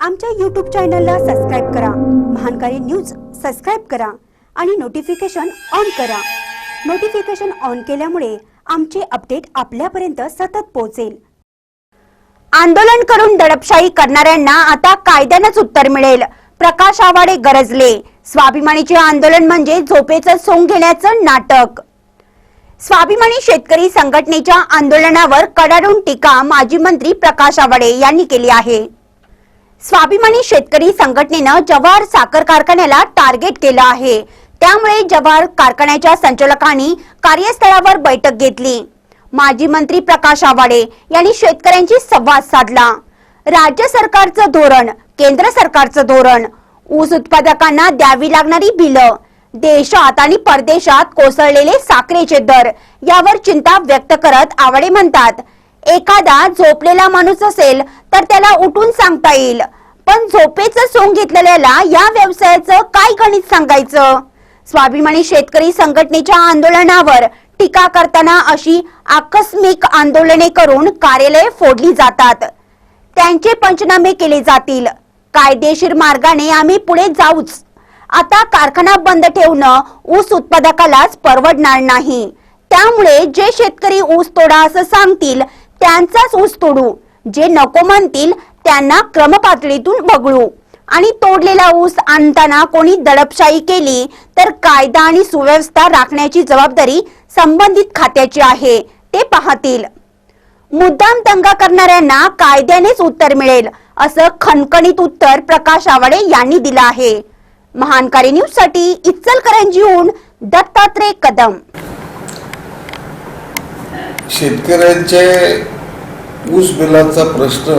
आमच्या यूट्यूब चॅनलला सबस्क्राईब करा. महानकारी न्यूज सबस्क्राईब करा आणि नोटिफिकेशन ऑन करा. नोटिफिकेशन ऑन केल्यामुळे आमचे अपडेट आपल्यापर्यंत सतत पोहोचेल. आंदोलन करून दडपशाही करणाऱ्यांना आता कायद्यानंच उत्तर मिळेल. प्रकाश आवाडे गरजले. स्वाभिमानीचे आंदोलन म्हणजे झोपेचं सोंग घेण्याचं नाटक. स्वाभिमानी शेतकरी संघटनेच्या आंदोलनावर कडाडून टीका माजी मंत्री प्रकाश आवाडे यांनी केली आहे. स्वाभिमानी शेतकरी संघटनेनं जवार साखर कारखान्याला टार्गेट केलं आहे. त्यामुळे जवार कारखान्याच्या संचालकांनी कार्यस्थळावर बैठक घेतली. माजी मंत्री प्रकाश आवाडे यांनी शेतकऱ्यांशी संवाद साधला. राज्य सरकारचं धोरण केंद्र सरकारचं धोरण ऊस उत्पादकांना द्यावी लागणारी बिलं देशात आणि परदेशात कोसळलेले साखरेचे दर यावर चिंता व्यक्त करत आवाडे म्हणतात. एखादा झोपलेला माणूस असेल तर त्याला उठून सांगता येईल. पण झोपेचं सोंग घेतलेल्याला या व्यवसायाचं काय गणित सांगायचं? स्वाभिमानी शेतकरी संघटनेच्या आंदोलनावर टीका करताना अशी आकस्मिक आंदोलने करून कार्यालये फोडली जातात. त्यांचे पंचनामे केले जातील. कायदेशीर मार्गाने आम्ही पुढे जाऊच. आता कारखाना बंद ठेवणं ऊस उत्पादकालाच परवडणार नाही. त्यामुळे जे शेतकरी ऊस तोडा असं सांगतील त्यांचाच ऊस तोडू. जे नको म्हणतील त्यांना क्रमपातळीतून वगळू आणि तोडलेला ऊस आणताना कोणी दडपशाही केली तर कायदा आणि सुव्यवस्था राखण्याची जबाबदारी संबंधित खात्याची आहे ते पाहतील. मुद्दाम दंगा करणाऱ्यांना कायद्यानेच उत्तर मिळेल असं खणखणीत उत्तर प्रकाश आवाडे यांनी दिलं आहे. महानकारी न्यूजसाठी इचलकरंजीहून दत्तात्रय कदम. शेतकऱ्यांचे ऊस बिलाचा प्रश्न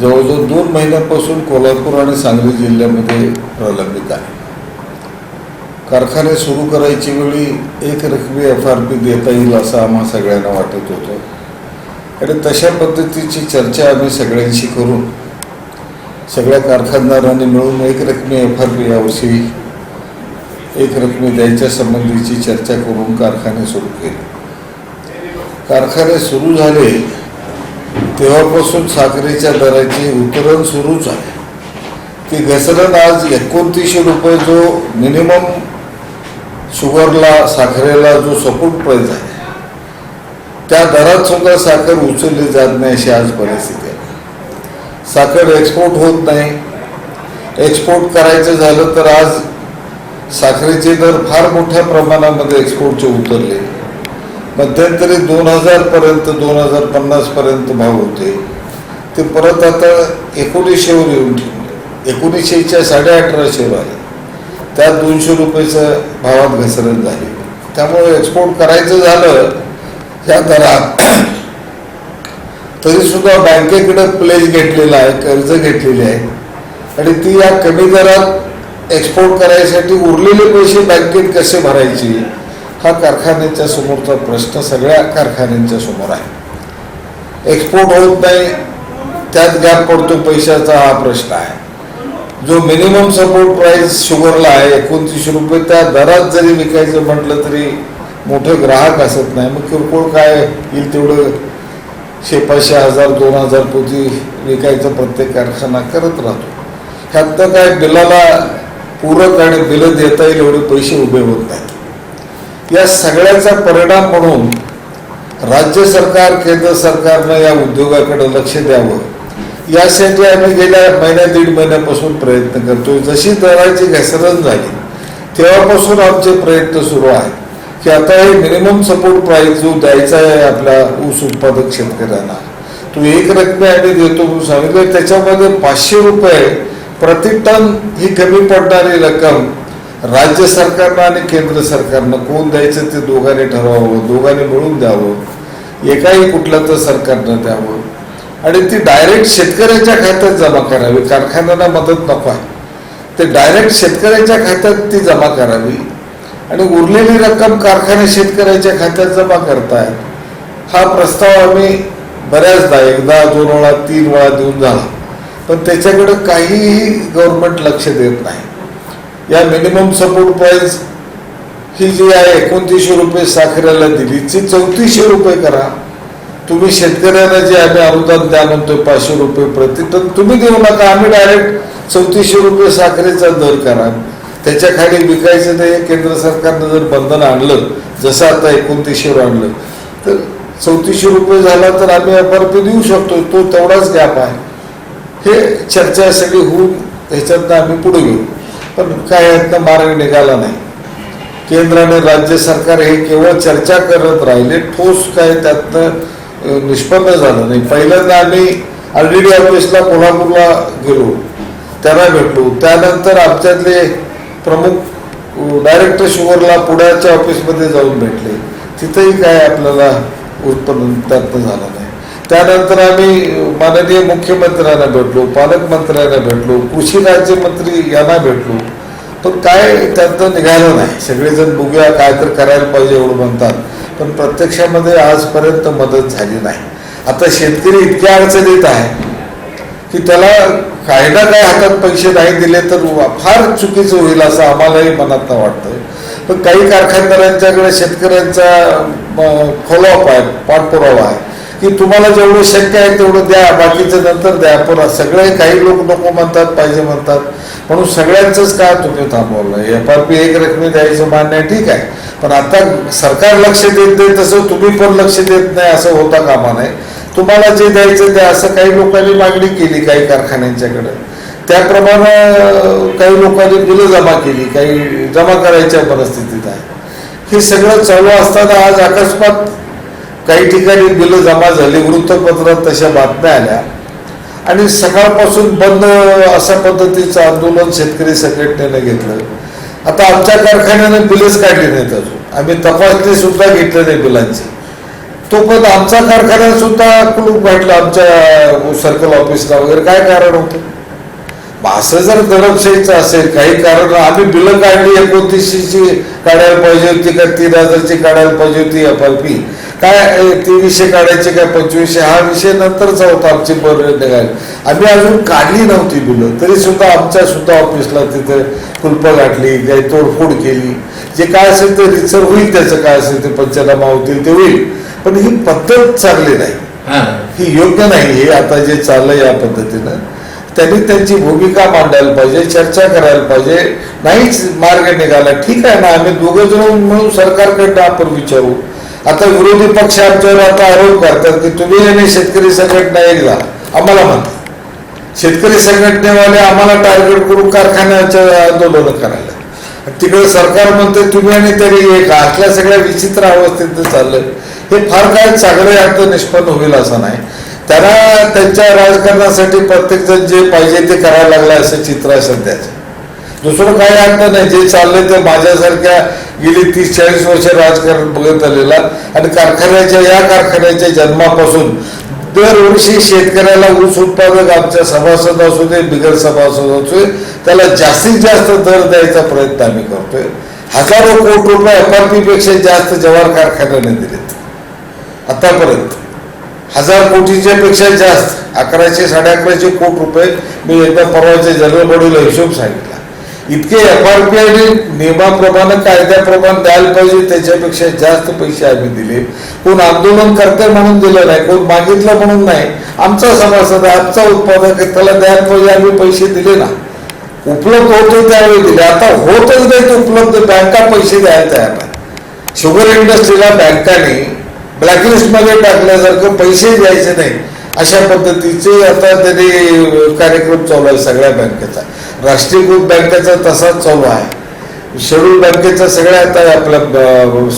जवळजवळ दोन महिन्यापासून कोल्हापूर आणि सांगली जिल्ह्यामध्ये प्रलंबित आहे. कारखाने सुरू करायची वेळी एक रकमी एफ आर पी देता येईल असं आम्हा सगळ्यांना वाटत होतं. आणि तशा पद्धतीची चर्चा आम्ही सगळ्यांशी करून सगळ्या कारखानदारांनी मिळून एक रकमी एफ आर पी यावर्षी एक रकमी द्यायच्या संबंधीची चर्चा करून कारखाने सुरू केले. कारखाने सुरू झाले तेव्हापासून साखरेच्या दराची उतरण सुरूच आहे. ती घसरण आज एकोणतीसशे रुपये जो मिनिमम शुगरला साखरेला जो सपोर्ट प्राईज आहे त्या दरात सुद्धा साखर उचलली जात नाही अशी आज परिस्थिती आहे. साखर एक्सपोर्ट होत नाही. एक्सपोर्ट करायचं झालं तर आज साखरेचे दर फार मोठ्या प्रमाणामध्ये एक्सपोर्टचे उतरले. मध्यंतरी दोन हजारपर्यंत दोन हजार पन्नासपर्यंत भाव होते. ते परत आता एकोणीसशेवर येऊन ठेवले. एकोणीसशेच्या साडे अठराशेवर आले. त्यात दोनशे रुपयेचं भावात घसरण झाली. त्यामुळे एक्सपोर्ट करायचं झालं ह्या दरात. तरीसुद्धा बँकेकडे प्लेज घेतलेला आहे कर्ज घेतलेले आहे. आणि ती या कमी दरात एक्सपोर्ट करायसाठी उरलेले पैसे बँकेत कसे भरायचे? हा कारखान्याच्या समोरचा प्रश्न सगळ्या कारखान्यांच्या समोर आहे. एक्सपोर्ट होत नाही त्यात गॅप पडतो पैशाचा हा प्रश्न आहे. जो मिनिमम सपोर्ट प्राईस शुगरला आहे एकोणतीसशे रुपये त्या दरात जरी विकायचं म्हटलं तरी मोठे ग्राहक असत नाही. मग किरकोळ काय येईल तेवढं? शे पाचशे हजार दोन हजार पोती विकायचं प्रत्येक कारखाना करत राहतो. ह्यातनं काय बिलाला पूरक आणि बिलं देता येईल एवढे पैसे उभे होत नाहीत. या सगळ्याचा परिणाम म्हणून राज्य सरकार केंद्र सरकारनं या उद्योगाकडे लक्ष द्यावं. यासाठी आम्ही गेल्या महिन्या दीड महिन्यापासून प्रयत्न करतोय. जशी दराची घसरण झाली तेव्हापासून आमचे प्रयत्न सुरू आहेत. की आता हे मिनिमम सपोर्ट प्राईस जो द्यायचा आहे आपल्या ऊस उत्पादक शेतकऱ्यांना तो एक रकमे आम्ही देतो सांगितलं. त्याच्यामध्ये पाचशे रुपये प्रति टन ही कमी पडणारी रक्कम राज्य सरकारनं आणि केंद्र सरकारनं कोण द्यायचं ते दोघांनी ठरवावं दोघांनी मिळून द्यावं. एकाही कुठलं तर सरकारनं द्यावं. आणि ती डायरेक्ट शेतकऱ्याच्या खात्यात जमा करावी. कारखान्यांना मदत नको आहे. ते डायरेक्ट शेतकऱ्याच्या खात्यात ती जमा करावी. आणि उरलेली रक्कम कारखाने शेतकऱ्याच्या खात्यात जमा करतायत. हा प्रस्ताव आम्ही बऱ्याचदा एकदा दोन वेळा तीन वेळा देऊन झाला. पण त्याच्याकडं काहीही गव्हर्नमेंट लक्ष देत नाही. या मिनिमम सपोर्ट प्राईस ही जी आहे एकोणतीसशे रुपये साखरेला दिली. ती चौतीसशे रुपये करा. तुम्ही शेतकऱ्यांना जे आम्ही अनुदान द्या म्हणतोय पाचशे रुपये प्रति टन तुम्ही देऊ नका. आम्ही डायरेक्ट चौतीसशे रुपये साखरेचा दर करा. त्याच्याखाली विकायचं नाही. केंद्र सरकारनं जर बंधन आणलं जसं आता एकोणतीसशेवर आणलं तर चौतीसशे रुपये झाला तर आम्ही एफ आर पी देऊ शकतो तो तेवढाच गॅप आहे. हे चर्चा सगळी होऊन ह्याच्यातनं आम्ही पुढे घेऊ पण काय यातनं मार्ग निघाला नाही. केंद्र आणि राज्य सरकार हे केवळ चर्चा करत राहिले ठोस काय त्यातनं निष्पन्न झालं नाही. पहिल्यांदा आम्ही ऑलरेडी ऑफिसला कोल्हापूरला गेलो त्यांना भेटलो. त्यानंतर आमच्यातले प्रमुख डायरेक्टर शुगरला पुण्याच्या ऑफिसमध्ये जाऊन भेटले. तिथंही काय आपल्याला उत्पन्न त्यातनं झालं नाही. त्यानंतर आम्ही माननीय मुख्यमंत्र्यांना भेटलो पालकमंत्र्यांना भेटलो कृषी राज्यमंत्री यांना भेटलो. पण काय त्यातनं निघालं नाही. सगळेजण बघूया काय तर करायला पाहिजे एवढं म्हणतात. पण प्रत्यक्षामध्ये आजपर्यंत मदत झाली नाही. आता शेतकरी इतक्या अडचणीत आहे की त्याला काही ना काही हातात पैसे नाही दिले तर फार चुकीचं होईल असं आम्हालाही मनात वाटतं पण काही कारखानदारांच्याकडे शेतकऱ्यांचा फॉलोअप आहे पाठपुरावा आहे. की तुम्हाला जेवढं शक्य आहे तेवढं द्या बाकीचं नंतर द्या. पण सगळे काही लोक नको म्हणतात पाहिजे म्हणतात. म्हणून सगळ्यांचंच काय तुम्ही थांबवलं एफ आर पी एक रकमी द्यायचं मान्य आहे ठीक आहे. पण आता सरकार लक्ष देत नाही तसं तुम्ही पण लक्ष देत नाही असं होता कामा नाही तुम्हाला जे द्यायचं ते असं काही लोकांनी मागणी केली काही कारखान्यांच्याकडे. त्याप्रमाणे काही लोकांनी बिलं जमा केली काही जमा करायच्या परिस्थितीत आहे. हे सगळं चालू असताना आज अकस्मात काही ठिकाणी बिलं जमा झाली वृत्तपत्रात तशा बातम्या आल्या. आणि सकाळपासून बंद अशा पद्धतीचं आंदोलन शेतकरी संघटनेनं घेतलं. आता आमच्या कारखान्यानं बिलच काढली नाहीत अजून. आम्ही तपासणी सुद्धा घेतली नाही बिलांची. तो पण आमचा कारखाना सुद्धा कुलूप घातला आमच्या सर्कल ऑफिसला वगैरे. काय कारण होतं? असं जर दडपशाहीचं असेल काही कारण. आम्ही बिलं काढली एकोणतीसशेची काढायला पाहिजे होती का तीन हजारची काढायला पाहिजे होती एफ आय पी. काय ए, तेवीसशे काढायचे काय? पंचवीसशे? हा विषय नंतरचा होता आमची बरं निघाली आम्ही अजून काढली नव्हती बिलं. तरी सुद्धा आमच्या सुद्धा ऑफिसला तिथे कुलप गाठली काही तोडफोड केली. जे काय असेल ते रिसर होईल त्याचं काय असेल ते पंचनामा होतील ते होईल. पण ही पद्धत चांगली नाही. ही योग्य नाही. हे आता जे चाललंय या पद्धतीनं त्यांनी त्यांची भूमिका मांडायला पाहिजे चर्चा करायला पाहिजे. नाहीच मार्ग निघाला. ठीक आहे ना आम्ही दोघं जण मिळून सरकारकडनं आपण विचारू. आता विरोधी पक्ष आमच्यावर आता आरोप करतात की तुम्ही आणि शेतकरी संघटना एक आम्हाला म्हणतात शेतकरी संघटनेवाले आम्हाला टार्गेट करून कारखान्याच्या आंदोलन करायला. तिकडे सरकार म्हणते तुम्ही आणि तरी एक असल्या सगळ्या विचित्र अवस्थेत चाललंय हे फार काय चांगलं अर्थ निष्पन्न होईल असं नाही. त्यांना त्यांच्या राजकारणासाठी प्रत्येक जण जे पाहिजे ते करायला लागलं असं चित्र आहे सध्याचं. दुसरं काही अर्थ नाही जे चाललंय ते माझ्यासारख्या गेली तीस चाळीस वर्ष राजकारण बघत आलेला आणि कारखान्याच्या या कारखान्याच्या जन्मापासून दरवर्षी शेतकऱ्याला ऊस उत्पादक आमच्या सभासद असू दे बिगर सभासद असू दे त्याला जास्तीत जास्त दर द्यायचा प्रयत्न आम्ही करतोय. हजारो कोटी रुपये एफ आर जास्त जवाहर कारखान्याने दिलेत. आतापर्यंत. हजार कोटीच्या पेक्षा जास्त अकराशे साडे अकराशे कोटी रुपये मी एकदा परवाच्या जनरल बॉडीला हिशोब सांगितला. इतके एफ आर पी आणि नियमाप्रमाणे कायद्याप्रमाणे द्यायला पाहिजे त्याच्यापेक्षा जास्त पैसे आम्ही दिले. कोण आंदोलन करते म्हणून दिलं नाही कोण मागितलं म्हणून नाही. आमचा सभासद आहे, आमचा उत्पादक आहे, त्याला द्यायला पाहिजे आम्ही पैसे दिले ना. उपलब्ध होते त्यावेळी दिले. आता होतच नाही ते उपलब्ध बँका पैसे द्यायला तयार नाही. शुगर इंडस्ट्रीला बँकाने ब्लॅकलिस्टमध्ये टाकल्यासारखं पैसे द्यायचे नाही. अशा पद्धतीचे आता त्यांनी कार्यक्रम चालू आहे सगळ्या बँकेचा. राष्ट्रीयकृत बँकेचा तसाच चालू आहे. शेड्यूल बँकेचा सगळ्या आता आपल्या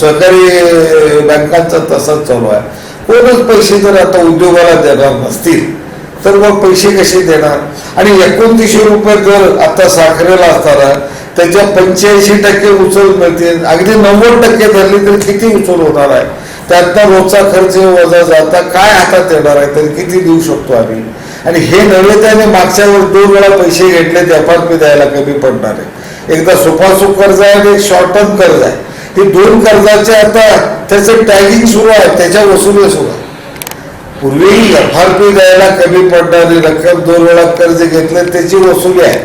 सहकारी बँकांचा तसाच चालू आहे. कोणच पैसे जर आता उद्योगाला देणार नसतील तर मग पैसे कसे देणार? आणि एकोणतीसशे रुपये जर आता साखरेला असताना त्याच्या पंच्याऐंशी टक्के उचल मिळतील अगदी नव्वद टक्के धरली तर किती उचल होणार आहे? त्यातनं रोजचा खर्च वजा जाता काय हातात येणार आहे? तरी किती देऊ शकतो आम्ही? आणि हे नव्हे त्याने मागच्या वर दोन वेळा पैसे घेतले ते एफ आर पी द्यायला कमी पडणार आहे. एकदा सुपासूप कर्ज आहे आणि एक शॉर्ट टर्म कर्ज आहे. हे दोन कर्जाचे आता त्याचं टॅगिंग सुरू आहे त्याच्या वसुली सुरू आहे पूर्वी एफ आर पी द्यायला कमी पडणारी रक्कम दोन वेळा कर्ज घेतलं त्याची वसुली आहे.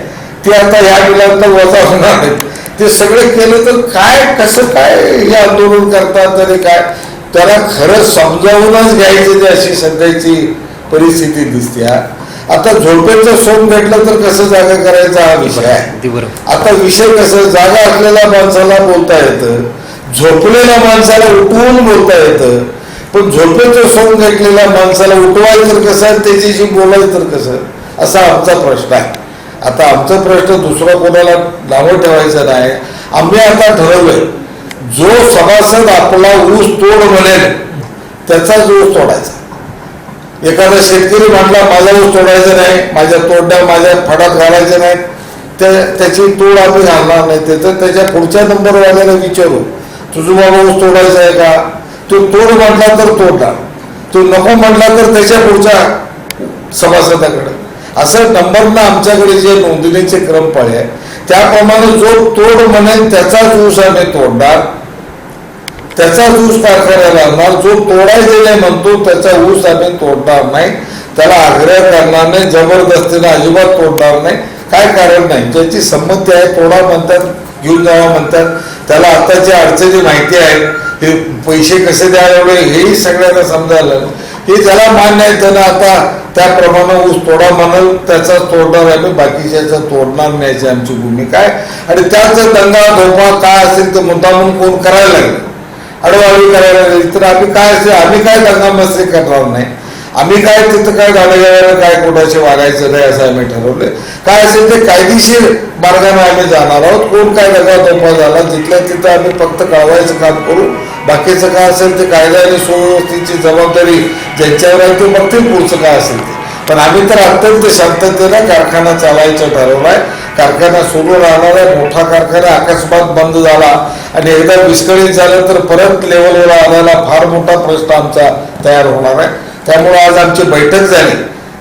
ती आता ह्या बिलांना वजा होणार आहेत ते सगळे केलं तर काय कसं काय हे आंदोलन करतात आणि काय? त्याला खरं समजावूनच घ्यायचं ते अशी सध्याची परिस्थिती दिसते हा. आता झोपेचं सोन भेटलं तर कसं जागा करायचा हा विषय आहे. आता विषय कसं जागा असलेल्या माणसाला बोलता येतं झोपलेल्या माणसाला उठवून बोलता येतं पण झोपेचं सोंग घेतलेल्या माणसाला उठवायचं तर कसं त्याच्याशी बोलायचं तर कसं? असा आमचा प्रश्न आहे. आता आमचा प्रश्न दुसरा कोणाला नावं ठेवायचं नाही. आम्ही आता ठरवलंय जो सभासद आपला ऊस तोड म्हणेल त्याचाच ऊस तोडायचा. एखादा शेतकरी म्हटला माझा ऊस तोडायचा नाही माझ्या तोडण्या माझ्या फडात घालायच्या नाही त्या त्याची तोड आम्ही घालणार नाही. त्याचं त्याच्या पुढच्या नंबरवाल्याला विचारू तुझं बाबा ऊस तोडायचा आहे का? तो तोड म्हटला तर तोडणार तो नको म्हटला तर त्याच्या पुढच्या सभासदाकडे. असं नंबरनं आमच्याकडे जे नोंदणीचे क्रम पाळे आहे त्याप्रमाणे जो तोड म्हणेल त्याचाच ऊस आम्ही तोडणार. त्याचाच ऊस कारखान्याला आणणार जो तोडायचे म्हणतो त्याचा ऊस आम्ही तोडणार नाही. त्याला आग्रह करणार नाही जबरदस्तीने अजिबात तोडणार नाही. काय कारण नाही? ज्याची संमती आहे तोडा म्हणतात घेऊन जावा म्हणतात. त्याला आताची अडचणी माहिती आहे हे पैसे कसे द्यायला एवढे हेही सगळ्यांना समजायला हे ज्याला मान्य आहे त्यानं आता त्याप्रमाणे ऊस तोडा म्हणाल त्याचा तोडणार आहे बाकीच्या तोडणार नाही आमची भूमिका आहे. आणि त्याच दंगा धोपा काय असेल ते म्हणून कोण करायला लागेल? अडवाळी करायला लागेल. तर आम्ही काय असेल आम्ही काय दंगामस्ती करणार नाही. आम्ही काय तिथं काय गाड्या काय कोणाशी वागायचं नाही असं आम्ही ठरवलंय. काय असेल ते कायदेशीर मार्गाने आम्ही जाणार आहोत. कोण काय दंगा धोपा झाला तिथल्या तिथं आम्ही फक्त कळवायचं काम करू. बाकीचं काय असेल ते कायदा आणि सुव्यवस्थेची जबाबदारी ज्यांच्यावर आहे ते बघतील पुढचं काय असेल ते. पण आम्ही तर अत्यंत शांततेनं कारखाना चालायचं ठरवलाय कारखाना सुरू राहणार आहे. मोठा कारखाना अकस्मात बंद झाला आणि एकदा विस्कळीत झालं तर परत लेवलवर आणायला फार मोठा प्रश्न आमचा तयार होणार आहे. त्यामुळे आज आमची बैठक झाली.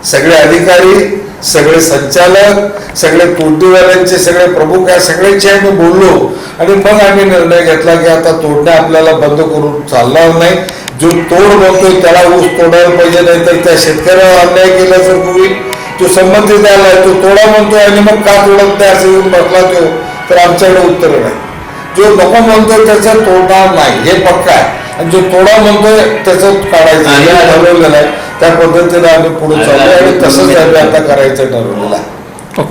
सगळे अधिकारी सगळे संचालक सगळे तोडणीवाल्यांचे सगळे प्रमुख या सगळ्यांशी आम्ही बोललो. आणि मग आम्ही निर्णय घेतला की आता तोडण्या आपल्याला बंद करून चालणार नाही. जो तोड म्हणतोय त्याला ऊस तोडायला पाहिजे नाही तर त्या शेतकऱ्याला अन्याय केल्यासारखं होईल तो संबंधित आलाय तो तोडा म्हणतोय आणि मग का तोडत नाही असं येऊन बसला तो. तर आमच्याकडे उत्तर नाही. जो नको म्हणतोय त्याचं तोडणार नाही. हे पक्का आहे. आणि जो तोडा म्हणतोय त्याचं काढायचं. ठरवलेलं आहे. त्या पद्धतीने आम्ही पुढे चाललो आणि तसंच आम्ही आता करायचं ठरवलेलं आहे.